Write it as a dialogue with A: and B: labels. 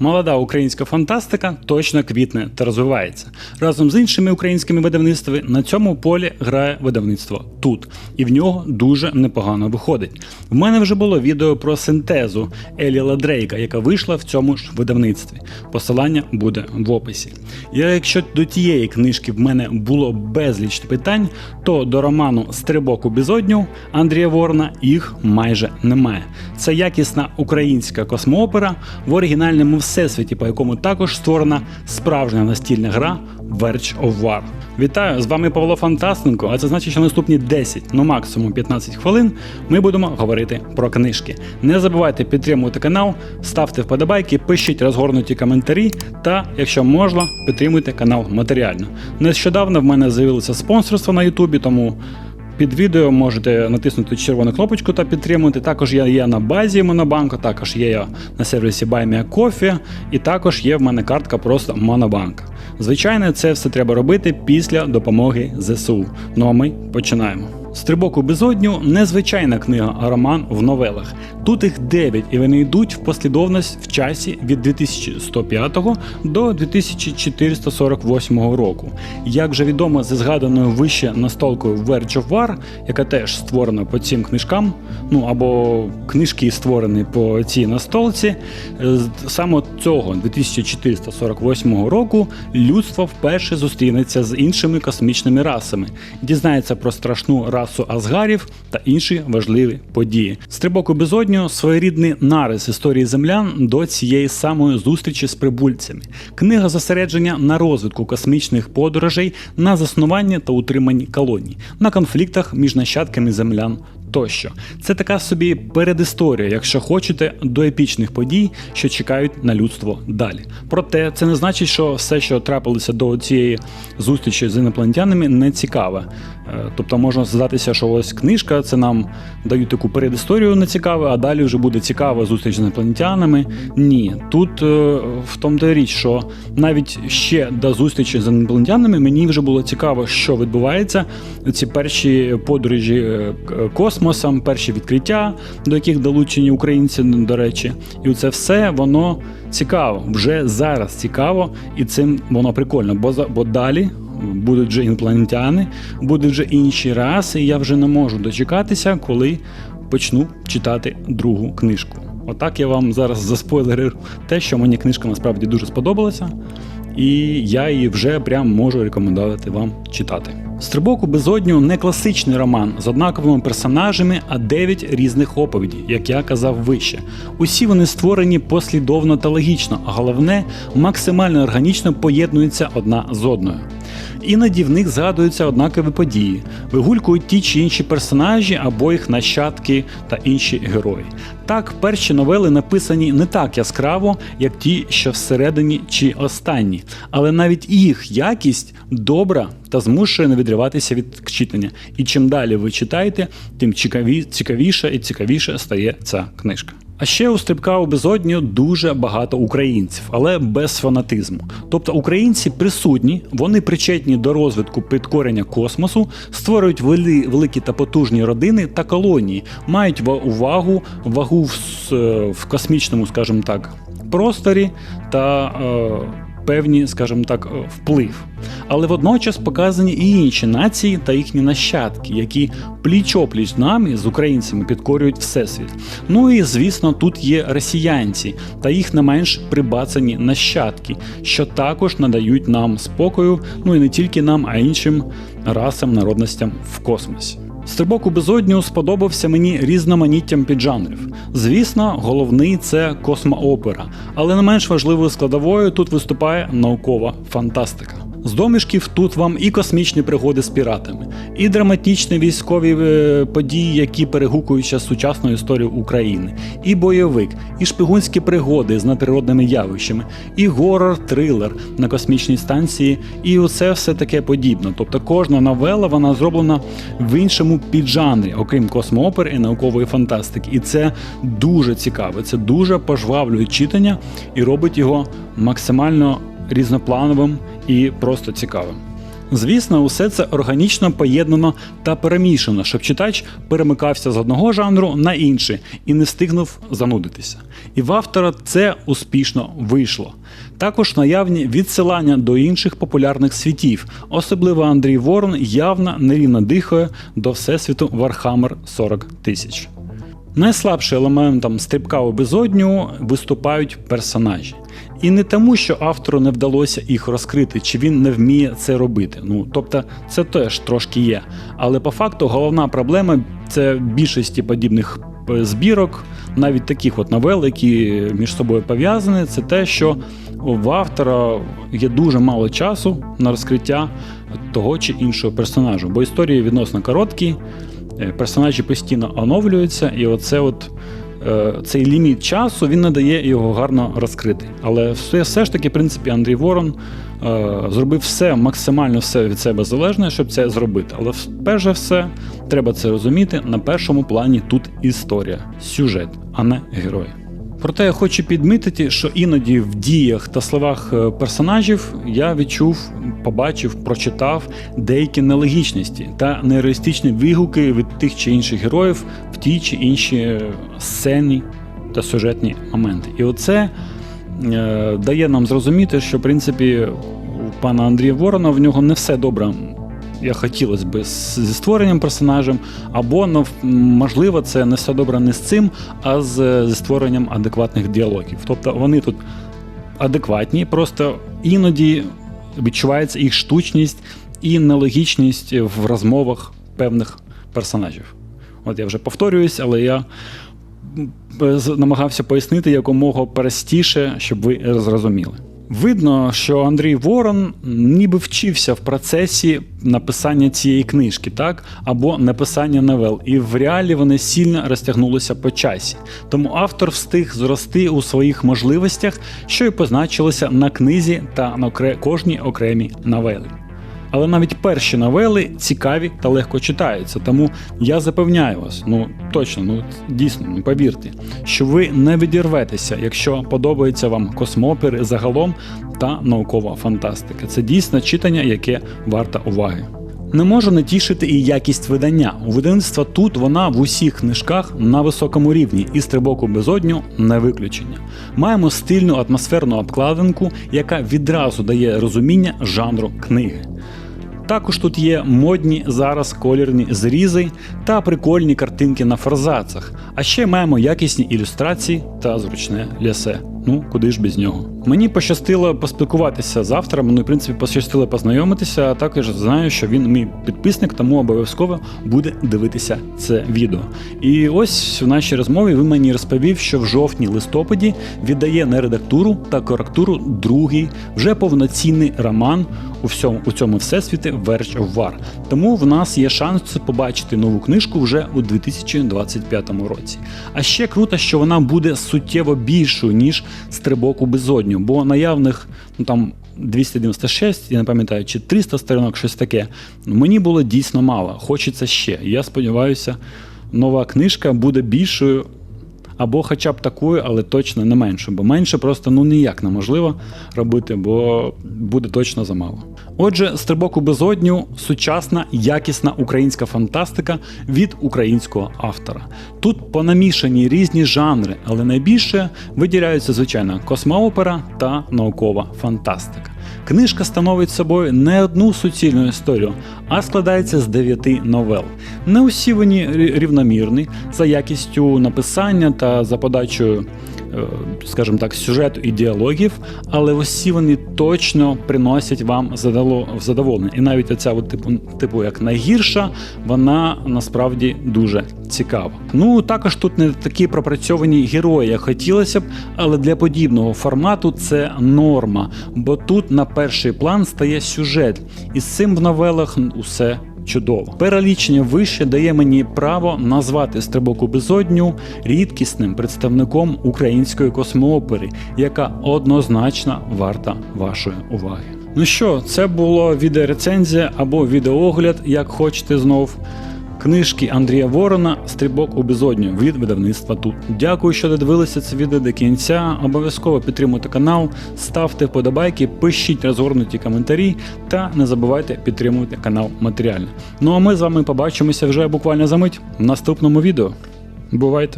A: Молода українська фантастика точно квітне та розвивається. Разом з іншими українськими видавництвами на цьому полі грає видавництво тут, і в нього дуже непогано виходить. В мене вже було відео про синтезу Еліла Дрейка, яка вийшла в цьому ж видавництві. Посилання буде в описі. Якщо до тієї книжки в мене було безліч питань, то до роману Стрибок у безодню Андрія Ворона їх майже немає. Це якісна українська космоопера в оригінальному всесвіті, по якому також створена справжня настільна гра Verge of War. Вітаю! З вами Павло Фантастенко, а це значить, що наступні 10, ну максимум 15 хвилин ми будемо говорити про книжки. Не забувайте підтримувати канал, ставте вподобайки, пишіть розгорнуті коментарі та, якщо можна, підтримуйте канал матеріально. Нещодавно в мене з'явилося спонсорство на Ютубі, тому під відео можете натиснути червону кнопочку та підтримати. Також я є на базі Монобанку, також є я на сервісі BuyMeACoffee, і також є в мене картка просто Монобанк. Звичайно, це все треба робити після допомоги ЗСУ. Ну а ми починаємо. Стрибок у безодню незвичайна книга, а роман в новелах. Тут їх 9, і вони йдуть в послідовність в часі від 2105 до 2448 року. Як вже відомо зі згаданою вище настолкою Verge of War, яка теж створена по цим книжкам, ну або книжки створені по цій настолці, е, саме цього 2448 року людство вперше зустрінеться з іншими космічними расами, дізнається про страшну расу Асгарів та інші важливі події. Стрибок у безодню своєрідний нарис історії землян до цієї самої зустрічі з прибульцями. Книга зосередження на розвитку космічних подорожей, на заснуванні та утриманні колоній, на конфліктах між нащадками землян. Тощо, це така собі передісторія, якщо хочете, до епічних подій, що чекають на людство далі. Проте це не значить, що все, що трапилося до цієї зустрічі з інопланетянами, не цікаве. Е, Тобто можна здатися, що ось книжка, це нам дають таку передісторію не цікаве, а далі вже буде цікава зустріч з інопланетянами. Ні, тут е, в тому та річ, що навіть ще до зустрічі з інопланетянами мені вже було цікаво, що відбувається. Ці перші подорожі е, к- космосом, перші відкриття, до яких долучені українці, до речі, і це все воно цікаво. Вже зараз цікаво, і цим воно прикольно, бо бо далі будуть вже інопланетяни, будуть вже інші раси, і я вже не можу дочекатися, коли почну читати другу книжку. Отак я вам зараз заспойлерив те, що мені книжка насправді дуже сподобалася, і я її вже прям можу рекомендувати вам читати. Стрибок у безодню не класичний роман з однаковими персонажами, а дев'ять різних оповідей, як я казав вище. Усі вони створені послідовно та логічно, а головне максимально органічно поєднуються одна з одною. Іноді в них згадуються однакові події, вигулькують ті чи інші персонажі або їх нащадки та інші герої. Так, перші новели написані не так яскраво, як ті, що всередині чи останні, але навіть їх якість добра та змушує не відриватися від читання. І чим далі ви читаєте, тим цікавіше і цікавіше стає ця книжка. А ще у стрибка у безодню дуже багато українців, але без фанатизму. Тобто українці присутні, вони причетні до розвитку підкорення космосу, створюють вели, великі та потужні родини та колонії, мають ва- увагу, вагу в, в космічному, скажімо так, просторі та е, певні, скажімо так, е, вплив. Але водночас показані і інші нації та їхні нащадки, які пліч-опліч нами, з українцями, підкорюють всесвіт. Ну і звісно, тут є росіянці та їх не менш прибацані нащадки, що також надають нам спокою, ну і не тільки нам, а іншим расам, народностям в космосі. Стрибок у безодню сподобався мені різноманіттям піджанрів. Звісно, головний це космоопера, але не менш важливою складовою тут виступає наукова фантастика. З домішків тут вам і космічні пригоди з піратами, і драматичні військові е, події, які перегукуються з сучасною історією України, і бойовик, і шпигунські пригоди з надприродними явищами, і горор-трилер на космічній станції, і усе все таке подібне. Тобто кожна новела вона зроблена в іншому піджанрі, окрім космоопер і наукової фантастики. І це дуже цікаво, це дуже пожвавлює читання і робить його максимально різноплановим і просто цікавим. Звісно, усе це органічно поєднано та перемішано, щоб читач перемикався з одного жанру на інший і не встигнув занудитися. І в автора це успішно вийшло. Також наявні відсилання до інших популярних світів, особливо Андрій Ворон явно нерівно дихає до всесвіту Warhammer 40 тисяч. Найслабшим елементом стрибка у безодню виступають персонажі. І не тому, що автору не вдалося їх розкрити, чи він не вміє це робити. Ну тобто, це теж трошки є. Але по факту головна проблема це більшості подібних е, збірок, навіть таких от новел, які між собою пов'язані, це те, що в автора є дуже мало часу на розкриття того чи іншого персонажу, бо історії відносно короткі. Е, персонажі постійно оновлюються, і оце от. е, Цей ліміт часу він не дає його гарно розкрити. Але все, все ж таки, в принципі, Андрій Ворон е, зробив все, максимально все від себе залежне, щоб це зробити. Але перш за все, треба це розуміти. На першому плані тут історія, сюжет, а не герої. Проте я хочу підмітити, що іноді в діях та словах е, персонажів я відчув, побачив, прочитав деякі нелогічності та нереалістичні вигуки від тих чи інших героїв в ті чи інші е, сцені та сюжетні моменти. І оце е, дає нам зрозуміти, що в принципі у пана Андрія Ворона в нього не все добре. Як хотілося б зі створенням персонажем, або можливо, це не все добре не з цим, а з, зі створенням адекватних діалогів. Тобто вони тут адекватні, просто іноді відчувається їх штучність і нелогічність в розмовах певних персонажів. От я вже повторююсь, але я намагався пояснити якомога простіше, щоб ви зрозуміли. Видно, що Андрій Ворон ніби вчився в процесі написання цієї книжки, так або написання новел, і в реалі вони сильно розтягнулися по часі. Тому автор встиг зрости у своїх можливостях, що й позначилося на книзі та на кожній окремій новелі. Але навіть перші новели цікаві та легко читаються. Тому я запевняю вас, ну точно, ну дійсно, ну повірте, що ви не відірветеся, якщо подобаються вам космопери загалом та наукова фантастика. Це дійсно читання, яке варто уваги. Не можу не тішити і якість видання. У видавництва тут вона в усіх книжках на високому рівні, і стрибок у безодню не виключення. Маємо стильну атмосферну обкладинку, яка відразу дає розуміння жанру книги. Також тут є модні зараз колірні зрізи та прикольні картинки на форзацах. А ще маємо якісні ілюстрації та зручне лясе. Ну, куди ж без нього. Мені пощастило поспілкуватися з автором, ну в принципі пощастило познайомитися, а також знаю, що він мій підписник, тому обов'язково буде дивитися це відео. І ось в нашій розмові він мені розповів, що в жовтні-листопаді віддає на редактуру та коректуру другий вже повноцінний роман у всьому у цьому всесвіті of War. Тому в нас є шанс побачити нову книжку вже у 2025 році. А ще круто, що вона буде суттєво більшою ніж стрибок у безодню, бо наявних ну там. 296, я не пам'ятаю, чи 300 сторінок, щось таке. Мені було дійсно мало. Хочеться ще. Я сподіваюся, нова книжка буде більшою або хоча б такою, але точно не меншою, бо менше просто ну ніяк неможливо робити, бо буде точно замало. Отже, стрибок у безодню сучасна, якісна українська фантастика від українського автора. Тут понамішані різні жанри, але найбільше виділяються, звичайно, космоопера та наукова фантастика. Книжка становить собою не одну суцільну історію, а складається з дев'яти новел. Не усі вони рі- рівномірні за якістю написання та за подачею, е, скажімо так, сюжету і діалогів, але усі вони точно приносять вам задоволення. І навіть оця от, типу, типу як найгірша, вона насправді дуже цікава. Ну також тут не такі пропрацьовані герої, як хотілося б, але для подібного формату це норма, бо тут на перший план стає сюжет, і з цим в новелах усе. Чудово. Перелічення вище дає мені право назвати стрибок у безодню рідкісним представником української космоопери, яка однозначно варта вашої уваги. Ну що, це було відеорецензія або відеоогляд, як хочете знов. Книжки Андрія Ворона Стрибок у безодню від видавництва тут. Дякую, що додивилися це відео до кінця. Обов'язково підтримуйте канал, ставте вподобайки, пишіть розгорнуті коментарі та не забувайте підтримувати канал матеріально. Ну а ми з вами побачимося вже буквально за мить в наступному відео. Бувайте!